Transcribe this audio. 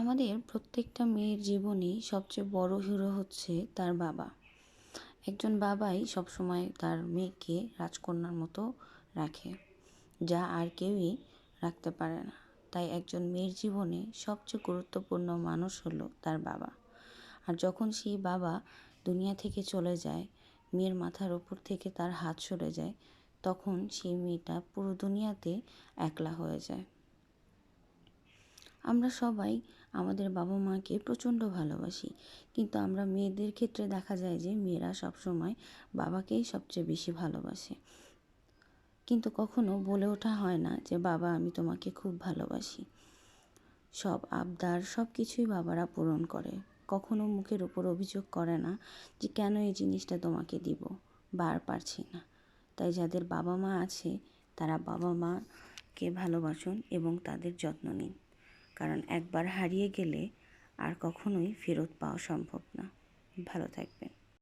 আমাদের প্রত্যেকটা মেয়ের জীবনে সবচেয়ে বড় হিরো হচ্ছে তার বাবা। একজন বাবাই সবসময় তার মেয়েকে রাজকন্যার মতো রাখে, যা আর কেউই রাখতে পারে না। তাই একজন মেয়ের জীবনে সবচেয়ে গুরুত্বপূর্ণ মানুষ হলো তার বাবা। আর যখন সেই বাবা দুনিয়া থেকে চলে যায়, মেয়ের মাথার ওপর থেকে তার হাত সরে যায়, তখন সেই মেয়েটা পুরো দুনিয়াতে একলা হয়ে যায়। আমরা সবাই আমাদের বাবা মাকে প্রচণ্ড ভালোবাসি। কিন্তু আমরা মেয়েদের ক্ষেত্রে দেখা যায় যে মেয়েরা সবসময় বাবাকেই সবচেয়ে বেশি ভালোবাসে। কিন্তু কখনো বলে ওঠা হয় না যে, বাবা, আমি তোমাকে খুব ভালোবাসি। সব আবদার সব কিছুই বাবারা পূরণ করে। কখনো মুখের উপর অভিযোগ করে না যে, কেন এই জিনিসটা তোমাকে দিব? বার পারছি না। তাই যাদের বাবা মা আছে, তারা বাবা মাকে ভালোবাসুন এবং তাদের যত্ন নিন। কারণ একবার হারিয়ে গেলে আর কখনোই ফেরত পাওয়া সম্ভব না। ভালো থাকবেন।